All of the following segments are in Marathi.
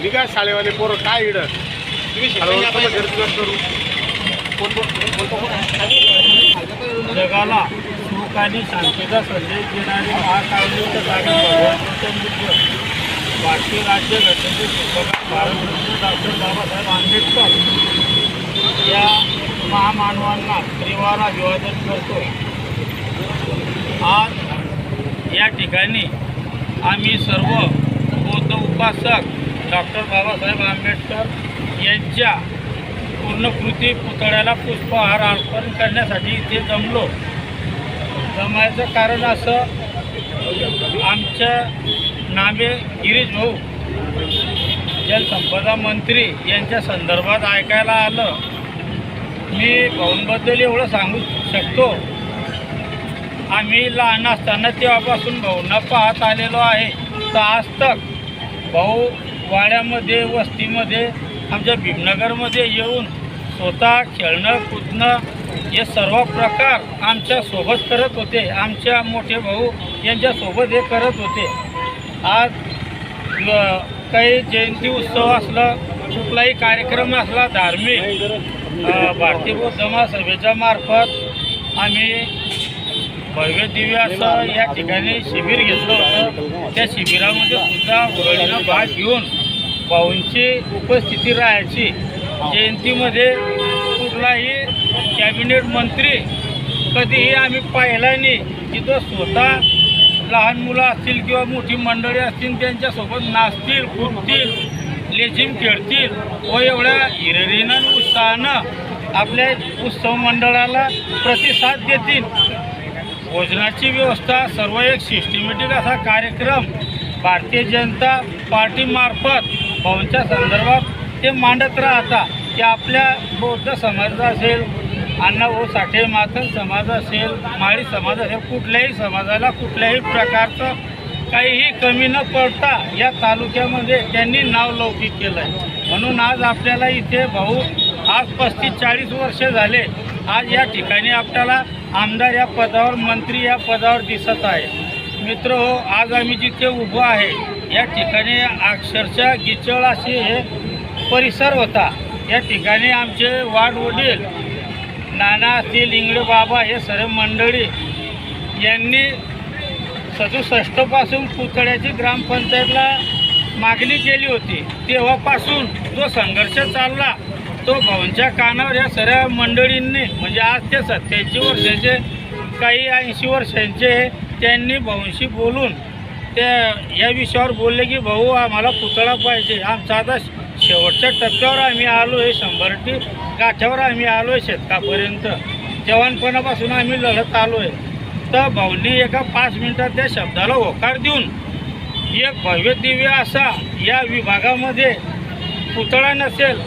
निघा शाळेवाले पोरं काय इड? करू जगाला सुख आणि शांतीचा संदेश देणारे महाकारुणिक जागे भगवान गौतम भारतीय राज्यघटनेचे शिल्पकार भारतरत्न डॉक्टर बाबासाहेब आंबेडकर. या महामानवांना त्रिवार अभिवादन करतो आज या ठिकाणी आम्ही सर्व बौद्ध उपासक डॉक्टर बाबासाहेब आंबेडकर यांच्या पूर्णकृती पुतळ्याला पुष्पहार अर्पण करण्यासाठी इथे जमलो. जमायचं कारण असं आमच्या नामे गिरीश भाऊ जलसंपदा मंत्री यांच्या संदर्भात ऐकायला आलं. मी भाऊंबद्दल एवढं सांगू शकतो. आम्ही लहान असताना तेव्हापासून भाऊंना पाहत आलेलो आहे. तर आज तक भाऊ वाड्यामध्ये वस्तीमध्ये आमच्या भीमनगरमध्ये येऊन स्वतः खेळणं कुदणं हे सर्व प्रकार आमच्यासोबत करत होते. आमच्या मोठे भाऊ यांच्यासोबत हे करत होते. आज काही जयंती उत्सव असला कुठलाही कार्यक्रम असला धार्मिक भारतीय बौद्ध महासभेच्या मार्फत आम्ही भव्य दिव्य असं या ठिकाणी शिबिर घेतलं होतं. त्या शिबिरामध्ये सुद्धा उरळीनं भाग घेऊन भाऊंची उपस्थिती राहायची. जयंतीमध्ये कुठलाही कॅबिनेट मंत्री कधीही आम्ही पाहिला नाही. तिथं स्वतः लहान मुलं असतील किंवा मोठी मंडळी असतील त्यांच्यासोबत नाचतील कुदतील लेझिम खेळतील. व एवढ्या हिरिरीनं उत्साहानं आपल्या उत्सव मंडळाला प्रतिसाद देतील. भोजनाची व्यवस्था सर्व एक सिस्टमॅटिक असा कार्यक्रम भारतीय जनता पार्टीमार्फत भाऊंच्या संदर्भात ते मांडत राहता की आपल्या बौद्ध समाज असेल अण्णाभाऊ साठे माथन समाज असेल माळी समाज असेल कुठल्याही समाजाला कुठल्याही प्रकारचं काहीही कमी न पडता या तालुक्यामध्ये त्यांनी नाव लौकिक केलं आहे म्हणून आज आपल्याला इथे भाऊ आज पस्तीस चाळीस वर्ष झाले. आज या ठिकाणी आपल्याला आमदार या पदावर मंत्री या पदावर दिसत आहे. मित्र हो आज आम्ही जिथे उभं आहे या ठिकाणी अक्षरशः गिचळ असे हे परिसर होता. या ठिकाणी आमचे वाडवडील नाना असतील इंगळे बाबा हे सर्व मंडळी यांनी सदुसष्टपासून पुतळ्याची ग्रामपंचायतला मागणी केली होती. तेव्हापासून जो संघर्ष चालला तो भाऊंच्या कानावर या सर्व मंडळींनी म्हणजे आज ते सत्याऐंशी वर्षाचे काही ऐंशी वर्षांचे त्यांनी भाऊंशी बोलून त्या या विषयावर बोलले की भाऊ आम्हाला पुतळा पाहिजे. आमचा आता शेवटच्या टप्प्यावर आम्ही आलो आहे शंभर टी गाठ्यावर आम्ही आलो आहे शेतकापर्यंत. जवानपणापासून आम्ही लढत आलो आहे तर भाऊंनी एका पाच मिनिटात त्या शब्दाला होकार देऊन एक भव्य दिव्य असा या विभागामध्ये पुतळा नसेल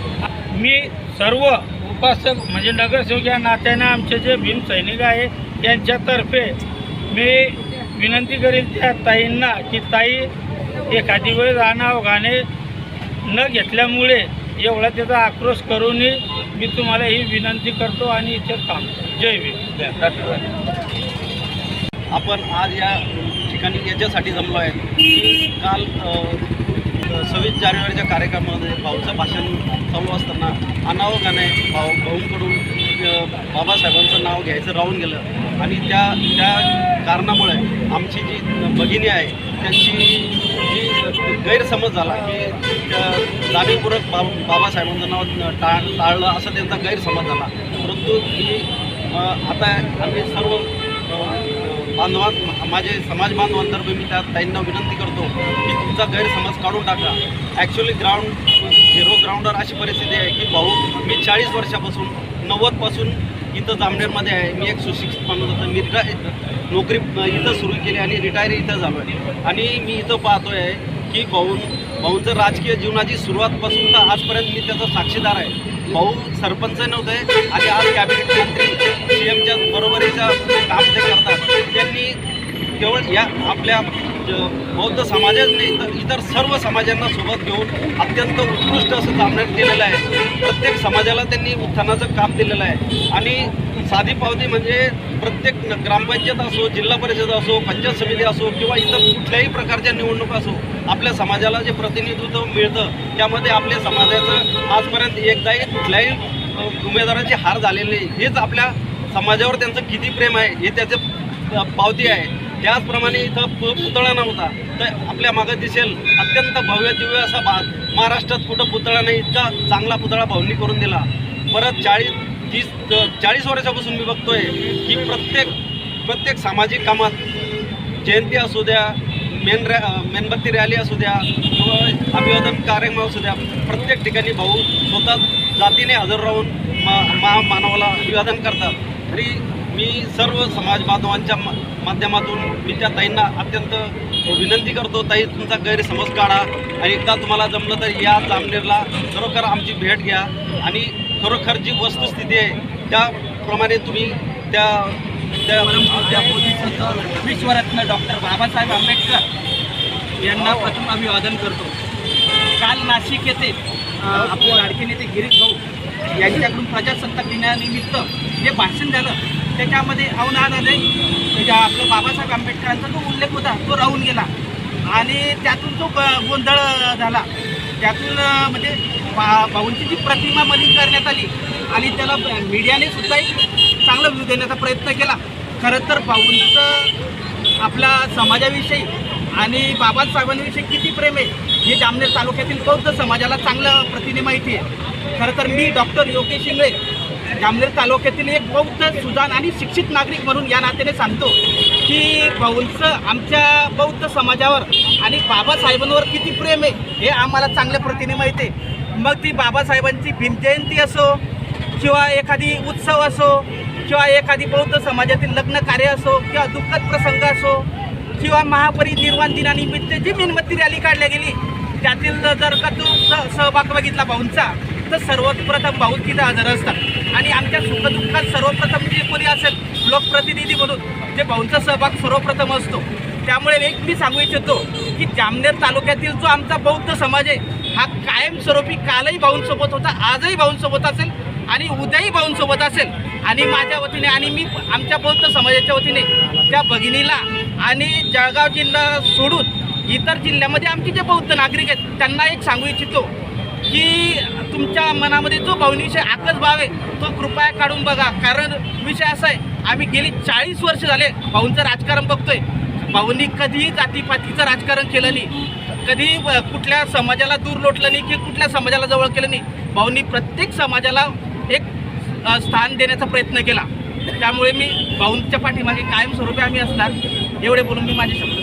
मी सर्व उपासक म्हणजे नगरसेवक या नात्याने आमचे जे भीम सैनिक आहे यांच्यातर्फे मी विनंती करीन त्या ताईंना की ताई एखादी वेळ गाणे न घेतल्यामुळे एवढा त्याचा आक्रोश करूनही मी तुम्हाला ही विनंती करतो आणि इथे काम जय भीम. आपण आज या ठिकाणी याच्यासाठी जमलो आहे. की काल सव्वीस जानेवारीच्या कार्यक्रमामध्ये भाऊचं भाषण चालू असताना अनावगाने भाऊ भाऊंकडून बाबासाहेबांचं नाव घ्यायचं राहून गेलं. आणि त्या त्या कारणामुळे आमची जी भगिनी आहे त्यांची जी गैरसमज झाला की जाणीवपूर्वक बा बाबासाहेबांचं नाव टाळ टाळलं असा त्यांचा गैरसमज झाला. परंतु ही आता आम्ही सर्व बांधवां माझे समाज बांधवांतर्फे मी त्या ताईंना विनंती करतो की तुमचा गैरसमज काढून टाका. ॲक्च्युली ग्राउंड झिरो ग्राउंडवर अशी परिस्थिती आहे की भाऊ मी चाळीस वर्षापासून नव्वदपासून इथं जामनेरमध्ये आहे. मी एक सुशिक्षित माणूस होतो. मी रिटा नोकरी इथं सुरू केली आणि रिटायर इथं झालो आहे. आणि मी इथं पाहतो आहे की भाऊ भाऊंचं राजकीय जीवनाची सुरुवातपासून तर आजपर्यंत मी त्याचा साक्षीदार आहे. भाऊ सरपंच नव्हते आणि आज कॅबिनेट मंत्री सी एमच्या बरोबरीचं काम ते करतात त्यांनी केवळ या आपल्या बौद्ध समाजाने तर इतर सर्व समाजांना सोबत घेऊन अत्यंत उत्कृष्ट असं जामण्यात केलेलं आहे. प्रत्येक समाजाला त्यांनी उत्थानाचं काम दिलेलं आहे. आणि साधी पावती म्हणजे प्रत्येक ग्रामपंचायत असो जिल्हा परिषद असो पंचायत समिती असो किंवा इतर कुठल्याही प्रकारच्या निवडणुका असो आपल्या समाजाला जे प्रतिनिधित्व मिळतं त्यामध्ये आपल्या समाजाचं आजपर्यंत एकदाही कुठल्याही उमेदवाराची हार झालेली नाही. हेच आपल्या समाजावर त्यांचं किती प्रेम आहे हे त्याचं पावती आहे. त्याचप्रमाणे इथं पु पुतळा नव्हता. तर आपल्या मागं दिसेल अत्यंत भव्य दिव्य असा भा महाराष्ट्रात कुठं पुतळा नाही इतका चांगला पुतळा भावनी करून दिला. परत चाळीस तीस चाळीस वर्षापासून मी बघतोय की प्रत्येक प्रत्येक सामाजिक कामात जयंती असू द्या मेन रॅ मेणबत्ती रॅली असू द्या किंवा अभिवादन कार्यक्रम असू द्या प्रत्येक ठिकाणी भाऊ स्वतः जातीने हजर राहून मा मा मानवाला अभिवादन करतात. तरी मी सर्व समाज बांधवांच्या माध्यमातून मी त्या ताईंना अत्यंत विनंती करतो ताई तुमचा गैरसमज काढा आणि एकदा तुम्हाला जमलं तर या जामनेरला खरोखर आमची भेट घ्या आणि खरोखर जी वस्तुस्थिती आहे त्याप्रमाणे तुम्ही त्या विश्वरत्न डॉक्टर बाबासाहेब आंबेडकर यांना प्रथम अभिवादन करतो. काल नाशिक येथे आपले लाडके नेते गिरीश भाऊ यांच्याकडून प्रजासत्ताक दिनानिमित्त जे भाषण झालं त्याच्यामध्ये अवनादाने म्हणजे त्याच्या आपलं बाबासाहेब आंबेडकरांचा जो उल्लेख होता तो राहून गेला. आणि त्यातून जो ग- गोंधळ झाला त्यातून म्हणजे बा भाऊंची जी प्रतिमा मलिन करण्यात आली आणि त्याला मीडियाने सुद्धा एक चांगला व्ह्यू देण्याचा प्रयत्न केला. खरं तर भाऊंचं आपल्या समाजाविषयी आणि बाबासाहेबांविषयी किती प्रेम आहे हे जामनेर तालुक्यातील बौद्ध समाजाला चांगलं प्रतिने माहिती आहे. खरं तर मी डॉक्टर योगेश इंगळे जामनेर तालुक्यातील एक बौद्ध सुजान आणि शिक्षित नागरिक म्हणून या नात्याने सांगतो की भाऊंचं आमच्या बौद्ध समाजावर आणि बाबासाहेबांवर किती प्रेम आहे हे आम्हाला चांगल्या प्रतीने माहिती आहे. मग ती बाबासाहेबांची भीमजयंती असो किंवा एखादी उत्सव असो किंवा एखादी बौद्ध समाजातील लग्न कार्य असो किंवा दुःखद प्रसंग असो किंवा महापरिनिर्वाण दिनानिमित्त जी मेणबत्ती रॅली काढल्या गेली त्यातील जर का तू स सहभाग बघितला भाऊंचा तर सर्वप्रथम भाऊ तिथं हजर असतात. आणि आमच्या सुखदुःखात सर्वप्रथम जे कोणी असेल लोकप्रतिनिधी म्हणून जे भाऊंचा सहभाग सर्वप्रथम असतो. त्यामुळे एक मी सांगू इच्छितो की जामनेर तालुक्यातील जो आमचा बौद्ध समाज आहे हा कायमस्वरूपी कालही भाऊंसोबत होता आजही भाऊंसोबत असेल आणि उद्याही भाऊंसोबत असेल. आणि माझ्या वतीने आणि मी आमच्या बौद्ध समाजाच्या वतीने त्या भगिनीला आणि जळगाव जिल्हा सोडून इतर जिल्ह्यामध्ये आमचे जे बौद्ध नागरिक आहेत त्यांना एक सांगू इच्छितो की तुमच्या मनामध्ये जो भावनिविषयी आकच भाव आहे तो कृपया काढून बघा. कारण विषय असा आहे आम्ही गेली चाळीस वर्ष झाले भाऊंचं राजकारण बघतोय. भाऊंनी कधीही जातीपातीचं राजकारण केलं नाही. कधी कुठल्या समाजाला दूर लोटलं नाही की कुठल्या समाजाला जवळ केलं नाही. भाऊंनी प्रत्येक समाजाला एक स्थान देण्याचा प्रयत्न केला. त्यामुळे मी भाऊंच्या पाठीमागे कायमस्वरूपी आम्ही असणार एवढे बोलून मी माझे शब्द